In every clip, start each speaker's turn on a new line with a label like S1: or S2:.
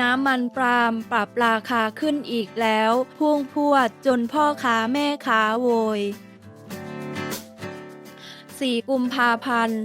S1: น้ำมันปาล์มปรับราคาขึ้นอีกแล้ว พุ่งพรวดจนพ่อค้าแม่ค้าโวย 4 กุมภาพันธ์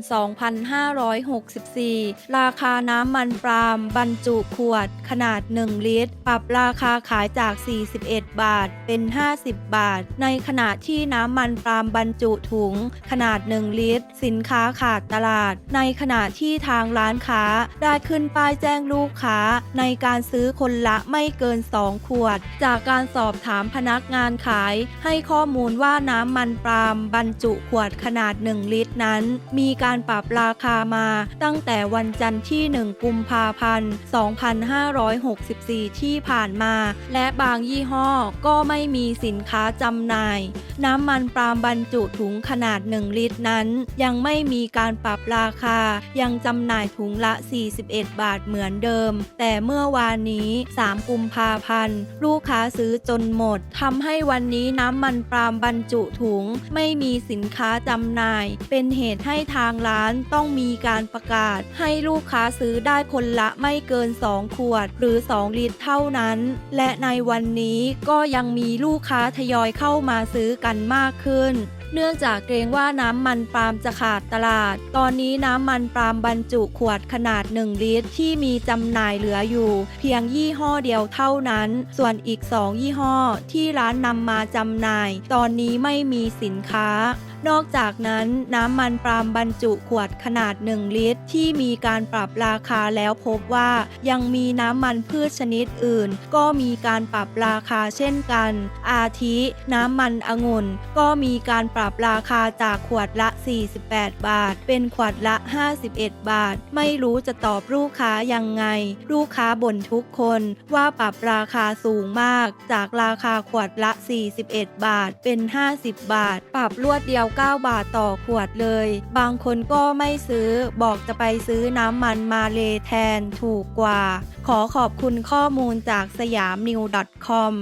S1: 2564 ราคาน้ำมันปาล์มบรรจุขวด ขนาด 1 ลิตร ปรับราคาขายจาก 41 บาท เป็น 50 บาท ในขณะที่น้ำมันปาล์มบรรจุถุง ขนาด 1 ลิตร สินค้าขาดตลาด ในขณะที่ทางร้านค้าได้ขึ้นป้ายแจ้งลูกค้า ในการซื้อคนละไม่เกิน 2 ขวด จากการสอบถามพนักงานขาย ให้ข้อมูลว่าน้ำมันปาล์มบรรจุขวดขนาด 1 1 ลิตรนั้น มีการปรับราคามาตั้งแต่วันจันทร์ที่ 1 กุมภาพันธ์ 2564 ที่ผ่านมา และบางยี่ห้อก็ไม่มีสินค้าจำหน่าย น้ำมันปาล์มบรรจุถุงขนาด 1 ลิตรนั้น ยังไม่มีการปรับราคา ยังจำหน่ายถุงละ 41 บาทเหมือนเดิม แต่เมื่อวานนี้ 3 กุมภาพันธ์ ลูกค้าซื้อจนหมดทำให้วันนี้น้ำมันปาล์มบรรจุถุง ไม่มีสินค้าจำหน่ายเป็นเหตุให้ทางร้านต้องมีการประกาศ ให้ลูกค้าซื้อได้คนละไม่เกิน 2 ขวด หรือ 2 ลิตรเท่านั้น และในวันนี้ก็ยังมีลูกค้าทยอยเข้ามาซื้อกันมากขึ้นเนื่องจากเกรงว่าน้ำมันปาล์มจะขาดตลาด ตอนนี้น้ำมันปาล์มบรรจุขวดขนาด 1 ลิตร ที่มีจำหน่ายเหลืออยู่ เพียงยี่ห้อเดียวเท่านั้น ส่วนอีก 2 ยี่ห้อที่ร้านนำมาจำหน่าย ตอนนี้ไม่มีสินค้า นอกจากนั้นน้ำมันปาล์มบรรจุขวดขนาด 1 ลิตร ที่มีการปรับราคาแล้วพบว่า ยังมีน้ำมันพืชชนิดอื่น ก็มีการปรับราคาเช่นกัน อาทิ น้ำมันองุ่น ก็มีการปรับราคาจากขวดละ 48 บาท เป็นขวดละ 51 บาท ไม่รู้จะตอบลูกค้ายังไง ลูกค้าบ่นทุกคนว่าปรับราคาสูงมาก จากราคาขวดละ 41 บาท เป็น 50 บาท ปรับรวดเดียว9 บาทต่อขวดเลย บางคนก็ไม่ซื้อบอกจะไปซื้อน้ำมันมาเลแทนถูกกว่า ขอขอบคุณข้อมูลจากสยามนิว .com